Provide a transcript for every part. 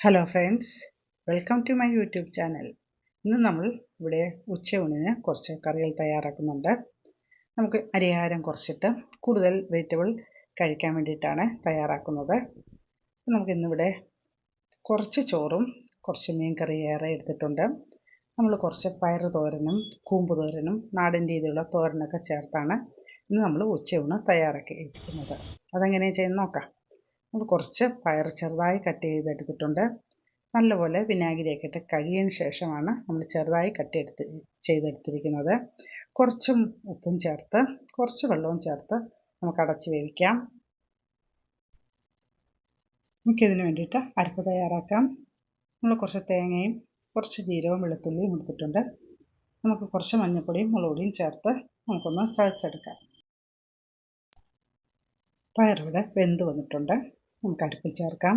Hello friends welcome to my YouTube channel ഇന്ന് നമ്മൾ ഇവിടെ ഉച്ചയൂണിന് കുറച്ച് കറികൾ തയ്യാറാക്കുന്നുണ്ട്. നമുക്ക് അരിഹാരം കുറച്ചിട്ട് കൂടുതൽ വെജിറ്റബിൾ കഴിക്കാൻ വേണ്ടിയിട്ടാണ് തയ്യാറാക്കുന്നത്. നമുക്ക് ഇന്നിവിടെ കുറച്ച് ചോറും കുറച്ച് മീൻ കറി ഏറെ എടുത്തിട്ടുണ്ട്. നമ്മൾ കുറച്ച് പയർ തോരനും കൂമ്പ് തോരനും നാടൻ രീതിയിലുള്ള തോരനൊക്കെ ചേർത്താണ് ഇന്ന് നമ്മൾ ഉച്ചയൂണ് തയ്യാറാക്കി ഇരിക്കുന്നത് അതെങ്ങനെയാണ് ചെയ്യുന്നത് നോക്കാം. നമ്മൾ കുറച്ച് പയർ ചെറുതായി കട്ട് ചെയ്തെടുത്തിട്ടുണ്ട്. നല്ലപോലെ വിനാഗിരിയൊക്കെ ഇട്ട് കഴിയതിന് ശേഷമാണ് നമ്മൾ ചെറുതായി കട്ട് എടുത്ത് ചെയ്തെടുത്തിരിക്കുന്നത്. കുറച്ചും ഉപ്പും ചേർത്ത് കുറച്ച് വെള്ളവും ചേർത്ത് നമുക്ക് അടച്ച് വേവിക്കാം. നമുക്കിതിന് വേണ്ടിയിട്ട് അരപ്പ് തയ്യാറാക്കാം. നമ്മൾ കുറച്ച് തേങ്ങയും കുറച്ച് ജീരകവും വെളുത്തുള്ളിയും എടുത്തിട്ടുണ്ട്. നമുക്ക് കുറച്ച് മഞ്ഞൾപ്പൊടിയും മുളകുപൊടിയും ചേർത്ത് നമുക്കൊന്ന് ചതച്ചെടുക്കാം. പയറിവിടെ വെന്ത് വന്നിട്ടുണ്ട്. നമുക്ക് അരപ്പിൽ ചേർക്കാം.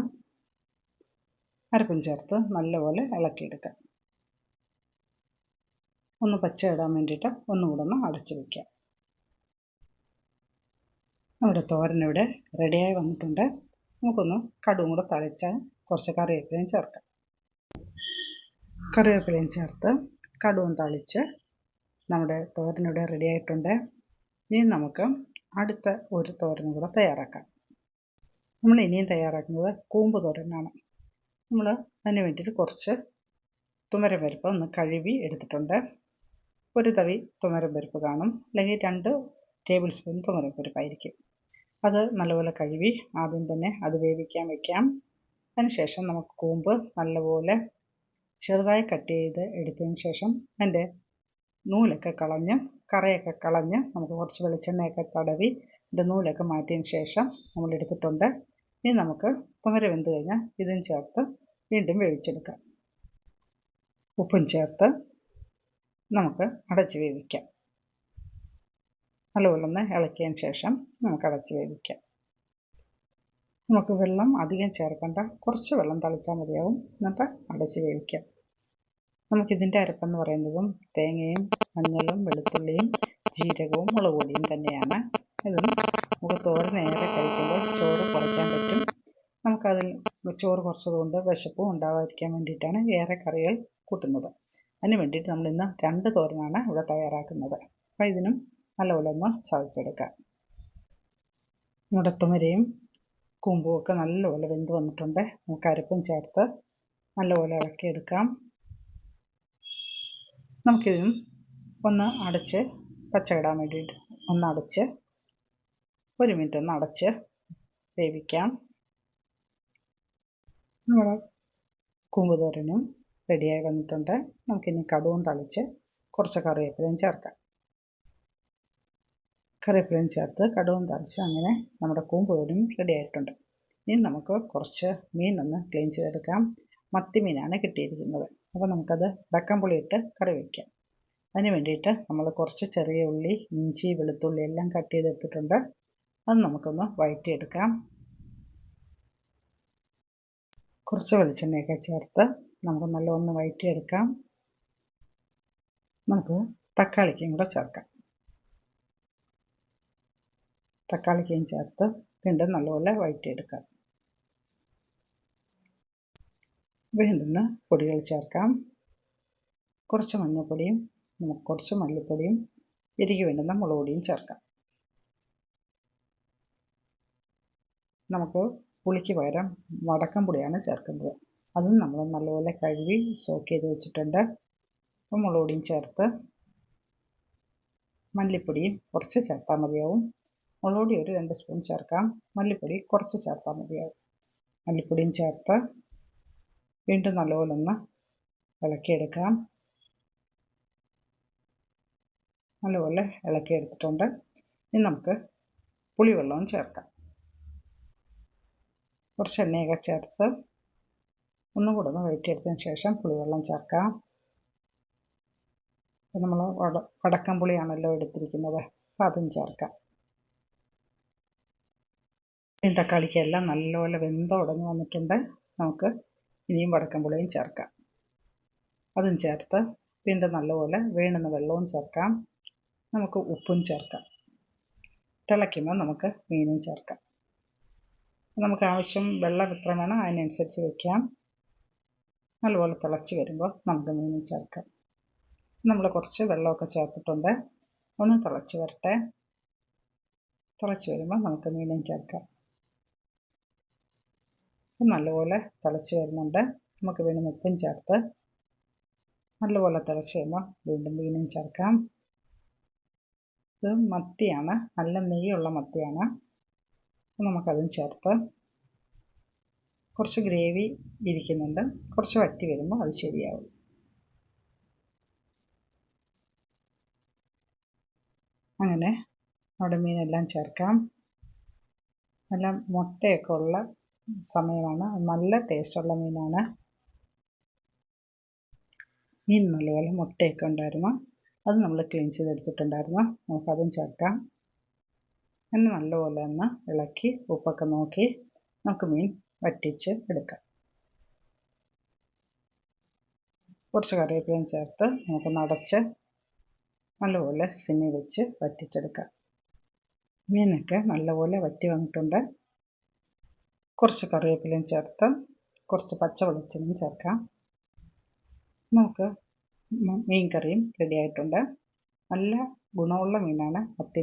അരപ്പും ചേർത്ത് നല്ലപോലെ ഇളക്കിയെടുക്കാം. ഒന്ന് പച്ച ഇടാൻ വേണ്ടിയിട്ട് ഒന്നുകൂടെ ഒന്ന് അടച്ചു വയ്ക്കാം. നമ്മുടെ തോരൻ ഇവിടെ റെഡിയായി വന്നിട്ടുണ്ട്. നമുക്കൊന്ന് കടുവും കൂടെ തളിച്ചാൽ കുറച്ച് കറിവേപ്പിലയും ചേർക്കാം. കറിവേപ്പിലയും ചേർത്ത് കടുവും തളിച്ച് നമ്മുടെ തോരനിവിടെ ഇവിടെ റെഡി ആയിട്ടുണ്ട് ഇനി നമുക്ക് അടുത്ത ഒരു തോരനും കൂടെ തയ്യാറാക്കാം. നമ്മൾ ഇനിയും തയ്യാറാക്കുന്നത് കൂമ്പ് തോരനാണ്. നമ്മൾ അതിന് വേണ്ടിയിട്ട് കുറച്ച് തുമരം പരിപ്പ് ഒന്ന് കഴുകി എടുത്തിട്ടുണ്ട്. ഒരു തവി തുമരം പരിപ്പ് കാണും. അല്ലെങ്കിൽ രണ്ട് ടേബിൾ സ്പൂൺ തുമരം പരിപ്പായിരിക്കും. അത് നല്ലപോലെ കഴുകി ആദ്യം തന്നെ അത് വേവിക്കാൻ വയ്ക്കാം അതിനുശേഷം നമുക്ക് കൂമ്പ് നല്ലപോലെ ചെറുതായി കട്ട് ചെയ്ത് എടുത്തതിന് ശേഷം അതിന്റെ നൂലൊക്കെ കളഞ്ഞ് കറയൊക്കെ കളഞ്ഞ് നമുക്ക് കുറച്ച് വെളിച്ചെണ്ണയൊക്കെ തടവി ഇതിന്റെ നൂലൊക്കെ മാറ്റിയതിന് ശേഷം നമ്മൾ എടുത്തിട്ടുണ്ട്. ഇനി നമുക്ക് തുമര വെന്ത് കഴിഞ്ഞാൽ ഇതും ചേർത്ത് വീണ്ടും വേവിച്ചെടുക്കാം. ഉപ്പും ചേർത്ത് നമുക്ക് അടച്ച് വേവിക്കാം. നല്ലപോലെ ഒന്ന് ഇളക്കിയതിന് ശേഷം നമുക്ക് അടച്ച് വേവിക്കാം. നമുക്ക് വെള്ളം അധികം ചേർക്കേണ്ട. കുറച്ച് വെള്ളം തളിച്ചാൽ മതിയാവും. എന്നിട്ട് അടച്ച് വേവിക്കാം. നമുക്കിതിന്റെ അരപ്പെന്ന് പറയുന്നതും തേങ്ങയും മഞ്ഞളും വെളുത്തുള്ളിയും ജീരകവും മുളക് പൊടിയും തന്നെയാണ്. ഇതും നമുക്ക് തോരനേറെ കഴിക്കുമ്പോൾ നമുക്കതിൽ ചോറ് കുറച്ചതുകൊണ്ട് വിശപ്പും ഉണ്ടാവാതിരിക്കാൻ വേണ്ടിയിട്ടാണ് ഏറെ കറികൾ കൂട്ടുന്നത്. അതിന് വേണ്ടിയിട്ട് നമ്മൾ ഇന്ന് രണ്ട് തോരനാണ് ഇവിടെ തയ്യാറാക്കുന്നത്. അപ്പോൾ ഇതിനും നല്ലപോലെ ഒന്ന് ചതച്ചെടുക്കാം. മുടത്തുമരയും കൂമ്പും ഒക്കെ നല്ലപോലെ വെന്ത് വന്നിട്ടുണ്ട്. നമുക്ക് അരപ്പും ചേർത്ത് നല്ലപോലെ ഇളക്കിയെടുക്കാം. നമുക്കിതിനും ഒന്ന് അടച്ച് പച്ചയിടാൻ വേണ്ടിയിട്ട് ഒന്ന് അടച്ച് ഒരു മിനിറ്റ് ഒന്ന് അടച്ച് വേവിക്കാം. നമ്മുടെ കൂമ്പ് തോരനും റെഡിയായി വന്നിട്ടുണ്ട്. നമുക്കിനി കടുവും തളിച്ച് കുറച്ച് കറിവേപ്പിലയും ചേർക്കാം. കറിവേപ്പിലയും ചേർത്ത് കടുവും തളിച്ച് അങ്ങനെ നമ്മുടെ കൂമ്പ് തോരനും റെഡി ആയിട്ടുണ്ട്. ഇനി നമുക്ക് കുറച്ച് മീൻ ഒന്ന് ക്ലീൻ ചെയ്തെടുക്കാം. മത്തി മീനാണ് കിട്ടിയിരിക്കുന്നത്. അപ്പോൾ നമുക്കത് വക്കമ്പുളി ഇട്ട് കറി വയ്ക്കാം അതിന് വേണ്ടിയിട്ട് നമ്മൾ കുറച്ച് ചെറിയ ഉള്ളി ഇഞ്ചി വെളുത്തുള്ളി എല്ലാം കട്ട് ചെയ്തെടുത്തിട്ടുണ്ട്. അത് നമുക്കൊന്ന് വഴറ്റിയെടുക്കാം. കുറച്ച് വെളിച്ചെണ്ണയൊക്കെ ചേർത്ത് നമുക്ക് നല്ലൊന്ന് വഴറ്റിയെടുക്കാം നമുക്ക് തക്കാളിക്കും കൂടെ ചേർക്കാം. തക്കാളിക്കയും ചേർത്ത് വീണ്ടും നല്ലപോലെ വഴറ്റിയെടുക്കാം വീണ്ടും പൊടികൾ ചേർക്കാം. കുറച്ച് മഞ്ഞൾപ്പൊടിയും നമുക്ക് കുറച്ച് മല്ലിപ്പൊടിയും എരിക്ക് വേണ്ടുന്ന മുളക് പൊടിയും ചേർക്കാം. നമുക്ക് പുളിക്ക് പകരം വടക്കം പുളിയാണ് ചേർക്കുന്നത്. അതും നമ്മൾ നല്ലപോലെ കഴുകി സോക്ക് ചെയ്ത് വെച്ചിട്ടുണ്ട്. അപ്പം മുളക് പൊടിയും ചേർത്ത് മല്ലിപ്പൊടിയും കുറച്ച് ചേർത്താൽ മതിയാവും. മുളക് പൊടി ഒരു രണ്ട് സ്പൂൺ ചേർക്കാം. മല്ലിപ്പൊടി കുറച്ച് ചേർത്താൽ മതിയാവും. മല്ലിപ്പൊടിയും ചേർത്ത് വീണ്ടും നല്ലപോലെ ഒന്ന് ഇളക്കിയെടുക്കാം. നല്ലപോലെ ഇളക്കിയെടുത്തിട്ടുണ്ട്. ഇനി നമുക്ക് പുളിവെള്ളവും ചേർക്കാം. കുറച്ച് എണ്ണയൊക്കെ ചേർത്ത് ഒന്നും കൂടെ ഒന്ന് വഴറ്റിയെടുത്തതിന് ശേഷം പുളിവെള്ളം ചേർക്കാം. നമ്മൾ വട വടക്കം പുളിയാണല്ലോ എടുത്തിരിക്കുന്നത്. അപ്പം അതും ചേർക്കാം. ഈ തക്കാളിക്കെല്ലാം നല്ലപോലെ വെന്ത ഉടഞ്ഞ് വന്നിട്ടുണ്ട്. നമുക്ക് ഇനിയും വടക്കം പുളിയും ചേർക്കാം. അതും ചേർത്ത് വീണ്ടും നല്ലപോലെ വേണ്ടുന്ന വെള്ളവും ചേർക്കാം. നമുക്ക് ഉപ്പും ചേർക്കാം. തിളയ്ക്കുമ്പോൾ നമുക്ക് മീനും ചേർക്കാം. നമുക്ക് ആവശ്യം വെള്ളം എത്ര വേണം അതിനനുസരിച്ച് വെക്കാം. നല്ലപോലെ തിളച്ച് വരുമ്പോൾ നമുക്ക് മീനും ചേർക്കാം. നമ്മൾ കുറച്ച് വെള്ളമൊക്കെ ചേർത്തിട്ടുണ്ട്. ഒന്ന് തിളച്ച് വരട്ടെ. തിളച്ച് വരുമ്പോൾ നമുക്ക് മീനും ചേർക്കാം. നല്ലപോലെ തിളച്ച് വരുന്നുണ്ട്. നമുക്ക് വീണ്ടും ഉപ്പും ചേർത്ത് നല്ലപോലെ തിളച്ച് കഴിയുമ്പോൾ വീണ്ടും മീനും ചേർക്കാം. ഇത് മത്തിയാണ്. നല്ല നെയ്യുള്ള മത്തിയാണ്. നമുക്കതും ചേർത്ത് കുറച്ച് ഗ്രേവി ഇരിക്കുന്നുണ്ട്. കുറച്ച് വറ്റി വരുമ്പോൾ അത് ശരിയാവും. അങ്ങനെ അവിടെ മീനെല്ലാം ചേർക്കാം. നല്ല മുട്ടയൊക്കെ ഉള്ള സമയമാണ്. നല്ല ടേസ്റ്റുള്ള മീനാണ്. മീൻ നല്ലപോലെ മുട്ടയൊക്കെ ഉണ്ടായിരുന്നു. അത് നമ്മൾ ക്ലീൻ ചെയ്തെടുത്തിട്ടുണ്ടായിരുന്നു. നമുക്കതും ചേർക്കാം. എന്നെ നല്ലപോലെ ഒന്ന് ഇളക്കി ഉപ്പൊക്കെ നോക്കി നമുക്ക് മീൻ വറ്റിച്ച് എടുക്കാം. കുറച്ച് കറിവേപ്പിലയും ചേർത്ത് നമുക്കൊന്ന് അടച്ച് നല്ലപോലെ സിമ്മി വെച്ച് വറ്റിച്ചെടുക്കാം. മീനൊക്കെ നല്ലപോലെ വറ്റി വന്നിട്ടുണ്ട്. കുറച്ച് കറിവേപ്പിലയും ചേർത്ത് കുറച്ച് പച്ച വെളിച്ചെണ്ണയും ചേർക്കാം. നമുക്ക് മീൻ കറിയും റെഡി ആയിട്ടുണ്ട്. നല്ല ഗുണമുള്ള മീനാണ് മത്തി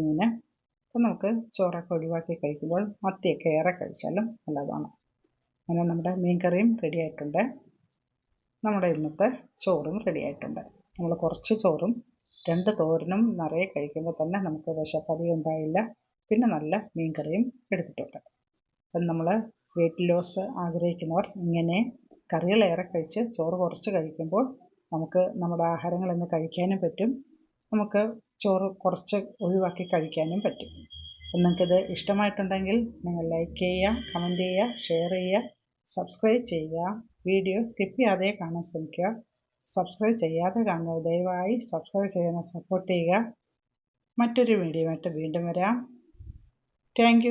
മീൻ അപ്പോൾ നമുക്ക് ചോറൊക്കെ ഒഴിവാക്കി കഴിക്കുമ്പോൾ മത്തിയൊക്കെ ഏറെ കഴിച്ചാലും നല്ലതാണ്. അങ്ങനെ നമ്മുടെ മീൻ കറിയും റെഡി ആയിട്ടുണ്ട്. നമ്മുടെ ഇന്നത്തെ ചോറും റെഡി ആയിട്ടുണ്ട്. നമ്മൾ കുറച്ച് ചോറും രണ്ട് തോരനും നിറയെ കഴിക്കുമ്പോൾ തന്നെ നമുക്ക് വിശപ്പതി ഉണ്ടായില്ല. പിന്നെ നല്ല മീൻ കറിയും എടുത്തിട്ടുണ്ട്. അപ്പം നമ്മൾ വെയിറ്റ് ലോസ് ആഗ്രഹിക്കുന്നവർ ഇങ്ങനെ കറികളേറെ കഴിച്ച് ചോറ് കുറച്ച് കഴിക്കുമ്പോൾ നമുക്ക് നമ്മുടെ ആഹാരങ്ങൾ ഇന്ന് കഴിക്കാനും പറ്റും. നമുക്ക് ചോറ് കുറച്ച് ഒഴിവാക്കി കഴിക്കാനും പറ്റും. അപ്പം നിങ്ങൾക്കിത് ഇഷ്ടമായിട്ടുണ്ടെങ്കിൽ നിങ്ങൾ ലൈക്ക് ചെയ്യുക കമന്റ് ചെയ്യുക ഷെയർ ചെയ്യുക സബ്സ്ക്രൈബ് ചെയ്യുക. വീഡിയോ സ്കിപ്പ് ചെയ്യാതെ കാണാൻ ശ്രമിക്കുക. സബ്സ്ക്രൈബ് ചെയ്യാതെ കാണുക. ദയവായി സബ്സ്ക്രൈബ് ചെയ്യുന്ന സപ്പോർട്ട് ചെയ്യുക. മറ്റൊരു വീഡിയോ ആയിട്ട് വീണ്ടും വരാം. താങ്ക്